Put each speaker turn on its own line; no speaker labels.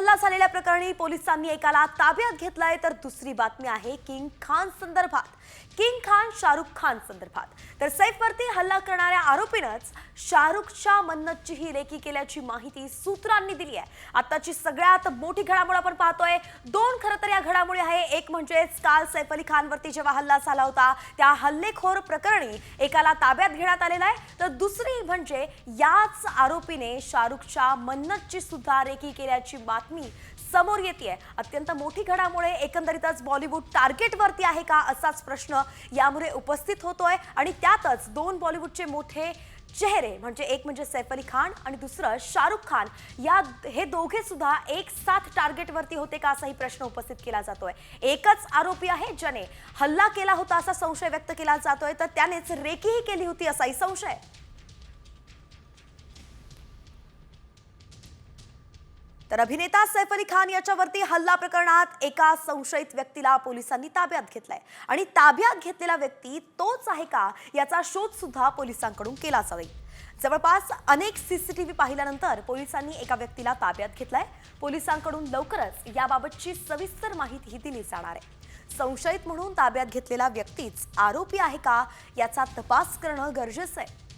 हल्ला झालेल्या प्रकरणी पोलिसांनी एकाला ताब्यात घेतलाय तर दुसरी बातमी आहे किंग खान संदर्भात किंग खान शाहरुख खान संदर्भात तर सैफवरती हल्ला करणाऱ्या आरोपीनंच शाहरुखच्या ही रेकी केल्याची माहिती सूत्रांनी दिली आहे आताची सगळ्यात मोठी घडामोड आपण पाहतोय दोन खरं तर या घडामोडी आहे एक म्हणजेच काल सैफ अली खानवरती जेव्हा हल्ला झाला होता त्या हल्लेखोर प्रकरणी एकाला ताब्यात घेण्यात आलेला आहे तर दुसरी म्हणजे याच आरोपीने शाहरुखच्या मन्नतची सुद्धा रेकी केल्याची बातमी बातमी समोर येते अत्यंत मोठी घडामुळे एकंदरीतच बॉलिवूड टार्गेटवरती आहे का असाच प्रश्न यामुळे उपस्थित होतोय आणि त्यातच दोन बॉलिवूडचे मोठे चेहरे म्हणजे एक म्हणजे सैफ अली खान आणि दुसरं शाहरुख खान या हे दोघे सुद्धा एक साथ टार्गेटवरती होते का असाही प्रश्न उपस्थित केला जातोय एकच आरोपी आहे ज्याने हल्ला केला होता असा संशय व्यक्त केला जातोय तर त्यानेच रेकीही केली होती असाही संशय तर अभिनेता सैफ अली खान याच्यावरती हल्ला प्रकरणात एका संशयित व्यक्तीला पोलिसांनी ताब्यात घेतलाय आणि ताब्यात घेतलेला व्यक्ती तोच आहे का याचा शोध सुद्धा पोलिसांकडून केला जाईल जवळपास अनेक सीसीटीव्ही पाहिल्यानंतर पोलिसांनी एका व्यक्तीला ताब्यात घेतलाय पोलिसांकडून लवकरच याबाबतची सविस्तर माहितीही दिली जाणार आहे संशयित म्हणून ताब्यात घेतलेला व्यक्तीच आरोपी आहे का याचा तपास करणं गरजेचं आहे